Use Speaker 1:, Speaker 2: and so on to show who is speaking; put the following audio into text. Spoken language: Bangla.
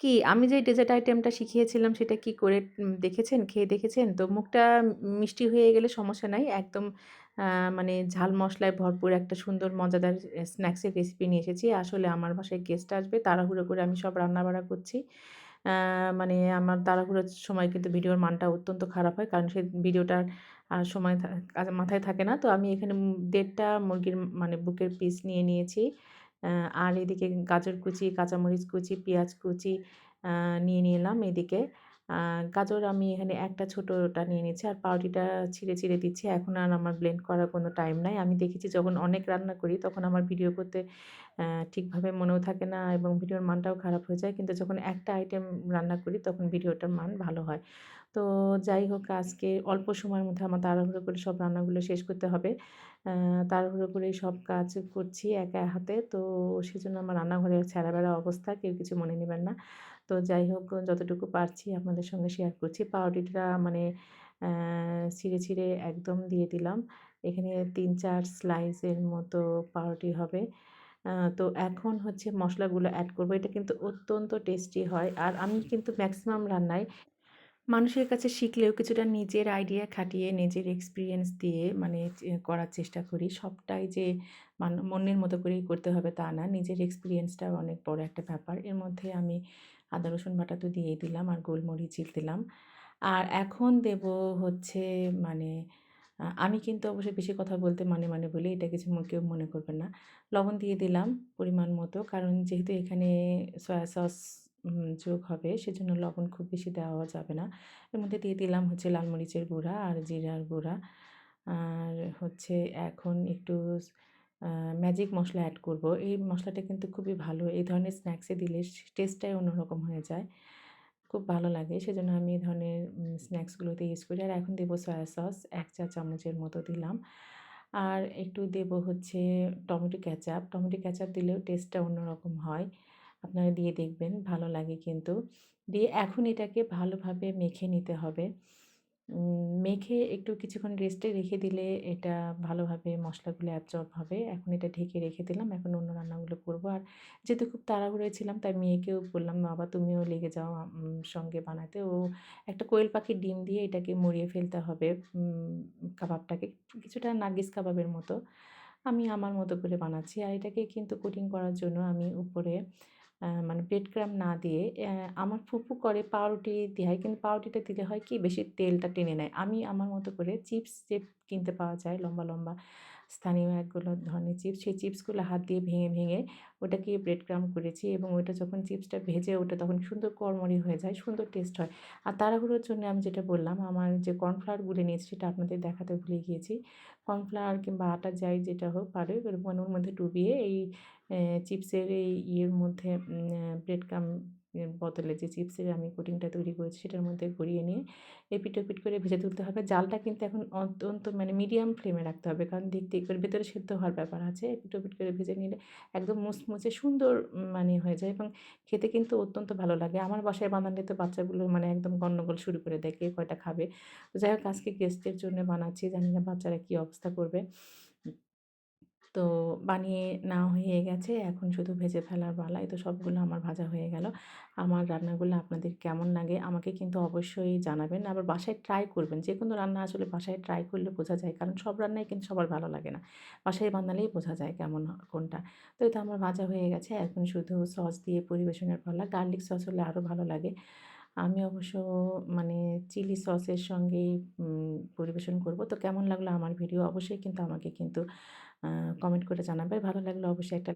Speaker 1: কি আমি যে ডেজার্ট আইটেমটা শিখিয়েছিলাম, সেটা কি করে দেখেছেন? খেয়ে দেখেছেন? তো মুখটা মিষ্টি হয়ে গেলে সমস্যা নাই। একদম মানে ঝাল মশলায় ভরপুর একটা সুন্দর, মজাদার স্ন্যাক্সের রেসিপি নিয়ে এসেছি। আসলে আমার বাসায় গেস্ট আসবে। তাড়াহুড়ো করে আমি সব রান্না-বাড়া করছি। মানে আমার তাড়াহুড়োর সময় কিন্তু ভিডিওর মানটা অত্যন্ত খারাপ হয়। কারণ সেই ভিডিওটার আর সময় মাথায় থাকে না। তো আমি এখানে দেড়টা মুরগির মানে বুকের পিস নিয়ে নিয়েছি। আর এদিকে গাজর কুচি, কাঁচামরিচ কুচি, পেঁয়াজ কুচি নিয়ে নিলাম এদিকে। গাজর আমি এখানে একটা ছোটটা নিয়ে নিয়েছি। আর পাউরুটিটা ছিঁড়ে, ছিঁড়ে দিচ্ছি। এখন আর আমার ব্লেন্ড করার কোনো টাইম নাই। আমি দেখেছি যখন অনেক রান্না করি তখন আমার ভিডিও করতে ঠিকভাবে মনেও থাকে না এবং ভিডিওর মানটাও খারাপ হয়ে যায়। কিন্তু যখন একটা আইটেম রান্না করি তখন ভিডিওটার মান ভালো হয়। তো যাই হোক আজকে অল্প সময়ের মধ্যে আমার তাড়াহুড়ো করে সব রান্নাগুলো শেষ করতে হবে। তাড়াহুড়ো করে সব কাজ করছি একা হাতে। তো সেজন্য আমার রান্নাঘরের ছেঁড়া-বেড়া অবস্থা। কেউ কিছু মনে নেবেন না। তো যাই হোক যতটুকু পারছি আপনাদের সঙ্গে শেয়ার করছি। পাউরুটিটা মানে ছিঁড়ে, ছিঁড়ে একদম দিয়ে দিলাম। এখানে ৩-৪ স্লাইসের মতো পাউরুটি হবে। তো এখন হচ্ছে মশলাগুলো অ্যাড করব। এটা কিন্তু অত্যন্ত টেস্টি হয়। আর আমি কিন্তু ম্যাক্সিমাম রান্নায় মানুষের কাছে শিখলেও কিছুটা নিজের আইডিয়া খাটিয়ে নিজের এক্সপিরিয়েন্স দিয়ে মানে করার চেষ্টা করি। সবটাই যে মান মনের মতো করেই করতে হবে তা না। নিজের এক্সপেরিয়েন্সটাও অনেক বড় একটা ব্যাপার। এর মধ্যে আমি আদা রসুন বাটা তো দিয়েই দিলাম আর গোলমরিচ দিলাম। আর এখন দেব হচ্ছে মানে আমি কিন্তু অবশ্যই বেশি কথা বলতে মানে, মানে বলি এটা কিছু কেউ মনে করবেন না। লবণ দিয়ে দিলাম পরিমাণ মতো। কারণ যেহেতু এখানে সয়া সস যোগ হবে সেজন্য লবণ খুব বেশি দেওয়া যাবে না। এর মধ্যে দিয়ে দিলাম হচ্ছে লাল মরিচের গুঁড়া আর জিরার গুঁড়া। আর হচ্ছে এখন একটু ম্যাজিক মশলা অ্যাড করব। এই মশলাটা কিন্তু খুবই ভালো। এই ধরনের স্ন্যাক্সে দিলে টেস্টটাই অন্যরকম হয়ে যায়। খুব ভালো লাগে। সেজন্য আমি এই ধরনের স্ন্যাক্সগুলোতে ইউজ করি। আর এখন দেবো সয়া সস এক চা চামচের মতো দিলাম। আর একটু দেব হচ্ছে টমেটো কেচাপ। টমেটো কেচাপ দিলেও টেস্টটা অন্যরকম হয়। আপনারা দিয়ে দেখবেন ভালো লাগে কিন্তু। দিয়ে এখন এটাকে ভালোভাবে মেখে নিতে হবে। মেখে একটু কিছুক্ষণ রেস্টে রেখে দিলে এটা ভালোভাবে মশলাগুলো অ্যাবজর্ব হবে। এখন এটা ঢেকে রেখে দিলাম। এখন অন্য রান্নাগুলো করব। আর যেহেতু খুব তাড়াহুড়োয় ছিলাম তাই মেয়েকেও বললাম, "বাবা তুমিও লেগে যাও সঙ্গে বানাতে।" ও একটা কোয়েল পাখির ডিম দিয়ে এটাকে মরিয়ে ফেলতে হবে কাবাবটাকে। কিছুটা নার্গিস কাবাবের মতো। আমি আমার মতো করে বানাচ্ছি। আর এটাকে কিন্তু কোটিং করার জন্য আমি উপরে মানে ব্রেড ক্রাম না দিয়ে আমার ফুফু করে পাউরুটি দেয়। কিন্তু পাউরুটিটা দিলে হয় কি, বেশি তেলটা টেনে নেয়। আমি আমার মতো করে চিপস যে কিনতে পাওয়া যায় লম্বা, লম্বা স্থানীয় একগুলো ধরনের চিপস, সেই চিপসগুলো হাত দিয়ে ভেঙে, ভেঙে ওটাকে ব্রেড ক্রাম্ব করেছি এবং ওইটা যখন চিপসটা ভেজে ওটা তখন সুন্দর কড়মড়ি হয়ে যায়, সুন্দর টেস্ট হয়। আর তাড়াহুড়োর জন্য আমি যেটা বললাম আমার যে কর্নফ্লাওয়ার গুলে নিয়েছি সেটা আপনাদের দেখাতে ভুলে গিয়েছি। কর্নফ্লাওয়ার কিংবা আটা যাই যেটা হোক পারে ওর মধ্যে ডুবিয়ে এই চিপসের এই ইয়ের মধ্যে ব্রেড ক্রাম্ব এর বদলে যে চিপসের আমি কোটিংটা তৈরি করেছি সেটার মধ্যে গড়িয়ে নিয়ে এপিঠ-ওপিঠ করে ভেজে তুলতে হবে। জালটা কিন্তু এখন অত্যন্ত মানে মিডিয়াম ফ্লেমে রাখতে হবে। কারণ দেখতে একটু ভেতরে সেদ্ধ হওয়ার ব্যাপার আছে। এপিঠ-ওপিঠ করে ভেজে নিলে একদম মুচমুচে সুন্দর মানে হয়ে যায় এবং খেতে কিন্তু অত্যন্ত ভালো লাগে। আমার বাসায় বানালে তো বাচ্চাগুলো মানে একদম গণ্ডগোল শুরু করে দেয়, কে কয়টা খাবে। যাই হোক, আজকে গেস্টদের জন্য বানাচ্ছি। জানি না বাচ্চারা কী অবস্থা করবে। তো বানিয়ে না হয়ে গেছে। এখন শুধু ভেজে ফেলার পালা। এই তো সবগুলো আমার ভাজা হয়ে গেল। আমার রান্নাগুলো আপনাদের কেমন লাগে আমাকে কিন্তু অবশ্যই জানাবেন। আবার বাসায় ট্রাই করবেন। যে কোনো রান্না আসলে বাসায় ট্রাই করলে বোঝা যায়। কারণ সব রান্নাই কিন্তু সবার ভালো লাগে না। বাসায় বানালেই বোঝা যায় কেমন, কোনটা। তো এটা আমার ভাজা হয়ে গেছে। এখন শুধু সস দিয়ে পরিবেশনের পালা। গার্লিক সস হলে আরও ভালো লাগে। আমি অবশ্য মানে চিলি সসের সঙ্গেই পরিবেশন করব। তো কেমন লাগল আমার ভিডিও অবশ্যই কিন্তু আমাকে কিন্তু কমেন্ট করে জানাবে। ভালো লাগলে অবশ্যই একটা